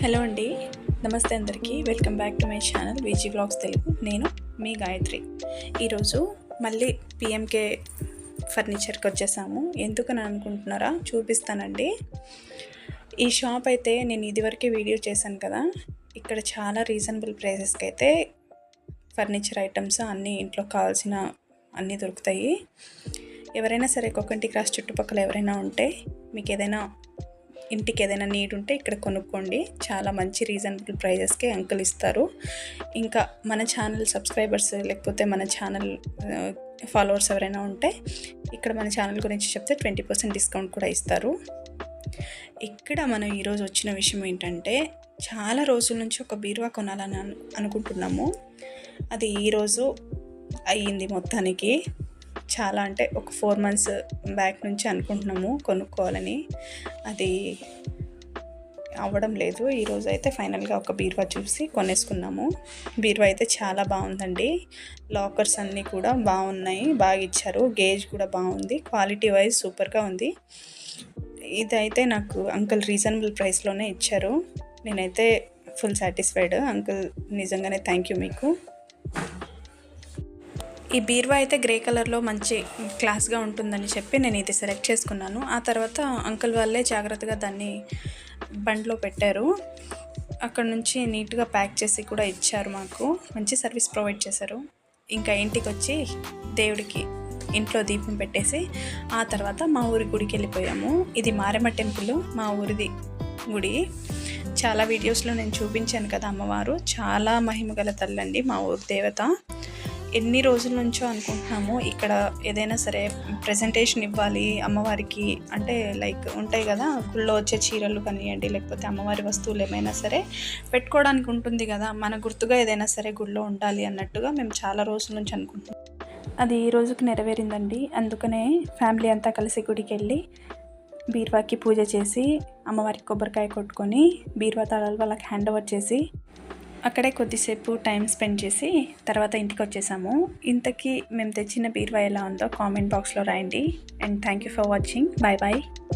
Hello అండి నమస్తే అందరికీ. Welcome back to my channel Viji vlogs Telugu. నేను మీ గాయత్రి. ఈరోజు మళ్ళీ పిఎంకే ఫర్నిచర్కి వచ్చేసాము. ఎందుకని అనుకుంటున్నారా? చూపిస్తానండి. ఈ షాప్ అయితే నేను ఇదివరకే వీడియో చేశాను కదా. ఇక్కడ చాలా రీజనబుల్ ప్రైసెస్కి అయితే ఫర్నిచర్ ఐటమ్స్ అన్నీ ఇంట్లో కావాల్సిన అన్నీ దొరుకుతాయి. ఎవరైనా సరే కొకంటి క్రాస్ చుట్టుపక్కల ఎవరైనా ఉంటే మీకు ఏదైనా ఇంటికి ఏదైనా నీడ్ ఉంటే ఇక్కడ కొనుక్కోండి. చాలా మంచి రీజనబుల్ ప్రైజెస్కి అంకుల్ ఇస్తారు. ఇంకా మన ఛానల్ సబ్స్క్రైబర్స్ లేకపోతే మన ఛానల్ ఫాలోవర్స్ ఎవరైనా ఉంటే ఇక్కడ మన ఛానల్ గురించి చెప్తే ట్వంటీ పర్సెంట్ డిస్కౌంట్ కూడా ఇస్తారు. ఇక్కడ మనం ఈరోజు వచ్చిన విషయం ఏంటంటే చాలా రోజుల నుంచి ఒక బీరువా కొనాలని అనుకుంటున్నాము. అది ఈరోజు అయ్యింది మొత్తానికి. చాలా అంటే ఒక ఫోర్ మంత్స్ బ్యాక్ నుంచి అనుకుంటున్నాము కొనుక్కోవాలని. అది అవ్వడం లేదు. ఈరోజు అయితే ఫైనల్గా ఒక బీరువా చూసి కొనేసుకున్నాము. బీరువా అయితే చాలా బాగుందండి. లాకర్స్ అన్నీ కూడా బాగున్నాయి. బాగా ఇచ్చారు. గేజ్ కూడా బాగుంది. క్వాలిటీ వైజ్ సూపర్గా ఉంది. ఇదైతే నాకు అంకుల్ రీజనబుల్ ప్రైస్లోనే ఇచ్చారు. నేనైతే ఫుల్ సాటిస్ఫైడ్. అంకుల్ నిజంగానే థ్యాంక్ యూ మీకు. ఈ బీరువా అయితే గ్రే కలర్లో మంచి క్లాస్గా ఉంటుందని చెప్పి నేను ఇది సెలెక్ట్ చేసుకున్నాను. ఆ తర్వాత అంకుల్ వాళ్ళే జాగ్రత్తగా దాన్ని బండ్లో పెట్టారు. అక్కడ నుంచి నీట్గా ప్యాక్ చేసి కూడా ఇచ్చారు మాకు. మంచి సర్వీస్ ప్రొవైడ్ చేశారు. ఇంకా ఇంటికి వచ్చి దేవుడికి ఇంట్లో దీపం పెట్టేసి ఆ తర్వాత మా ఊరి గుడికి వెళ్ళిపోయాము. ఇది మారెమ్మ టెంపుల్ మా ఊరిది గుడి. చాలా వీడియోస్లో నేను చూపించాను కదా అమ్మవారు. చాలా మహిమ గల తల్లండి మా ఊరి దేవత. ఎన్ని రోజుల నుంచో అనుకుంటున్నాము ఇక్కడ ఏదైనా సరే ప్రజెంటేషన్ ఇవ్వాలి అమ్మవారికి అంటే లైక్ ఉంటాయి కదా గుళ్ళో వచ్చే చీరలు కానివ్వండి లేకపోతే అమ్మవారి వస్తువులు ఏమైనా సరే పెట్టుకోవడానికి ఉంటుంది కదా మన గుర్తుగా ఏదైనా సరే గుళ్ళో ఉండాలి అన్నట్టుగా మేము చాలా రోజుల నుంచి అనుకుంటున్నాం. అది ఈ రోజుకి నెరవేరిందండి. అందుకనే ఫ్యామిలీ అంతా కలిసి గుడికి వెళ్ళి బీర్వాకి పూజ చేసి అమ్మవారికి కొబ్బరికాయ కొట్టుకొని బీర్వా తాళాలు వాళ్ళకి హ్యాండ్ ఓవర్ చేసి అక్కడే కొద్దిసేపు టైం స్పెండ్ చేసి తర్వాత ఇంటికి వచ్చేసాము ఇంతకీ మేము తెచ్చిన బీర్వా ఎలా ఉందో కామెంట్ బాక్స్లో రాయండి. And thank you for watching. Bye bye